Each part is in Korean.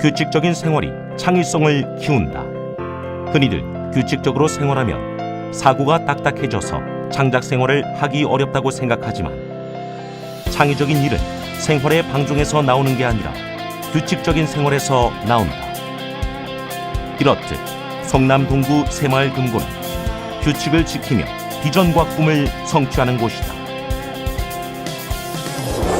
규칙적인 생활이 창의성을 키운다. 흔히들 규칙적으로 생활하면 사고가 딱딱해져서 창작 생활을 하기 어렵다고 생각하지만 창의적인 일은 생활의 방종에서 나오는 게 아니라 규칙적인 생활에서 나온다. 이렇듯 성남 동구 새마을 금고는 규칙을 지키며 비전과 꿈을 성취하는 곳이다.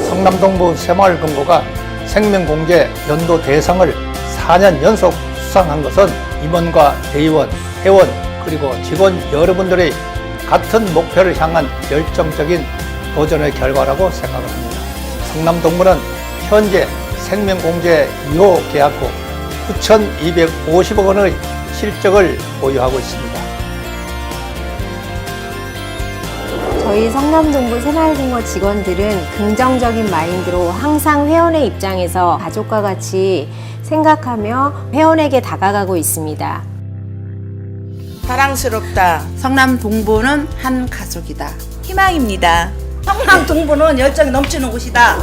성남동부 새마을 금고가 생명공제 연도 대상을 4년 연속 수상한 것은 임원과 대의원, 회원 그리고 직원 여러분들의 같은 목표를 향한 열정적인 도전의 결과라고 생각을 합니다. 성남동부는 현재 생명공제 2호 계약후 9,250억 원의 실적을 보유하고 있습니다. 저희 성남동부 새마을공원 직원들은 긍정적인 마인드로 항상 회원의 입장에서 가족과 같이 생각하며 회원에게 다가가고 있습니다. 사랑스럽다. 성남 동부는 한 가족이다. 희망입니다. 성남 동부는 열정이 넘치는 곳이다.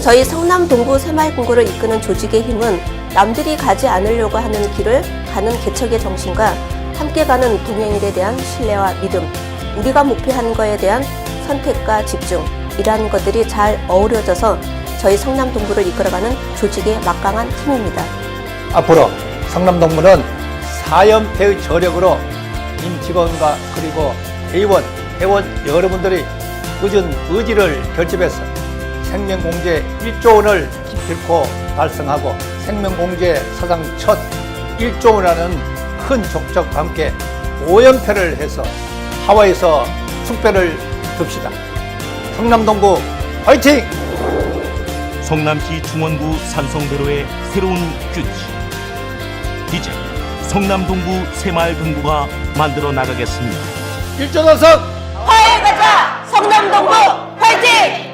저희 성남 동부 새마을금고를 이끄는 조직의 힘은 남들이 가지 않으려고 하는 길을 가는 개척의 정신과 함께 가는 동행인에 대한 신뢰와 믿음, 우리가 목표하는 거에 대한 선택과 집중, 이러한 것들이 잘 어우러져서 저희 성남 동부를 이끌어가는 조직의 막강한 힘입니다. 앞으로 성남동부는 사연패의 저력으로 임직원과 그리고 대의원, 회원 여러분들이 꾸준 의지를 결집해서 생명공제 1조 원을 기필코 달성하고 생명공제 사상 첫 1조 원이라는 큰 족적과 함께 5연패를 해서 하와이에서 숙배를 듭시다. 성남동부 화이팅! 성남시 중원구 삼성대로의 새로운 규칙. 이제 성남 동구 새마을 금고가 만들어 나가겠습니다. 1조 달성! 성남동부 화이팅!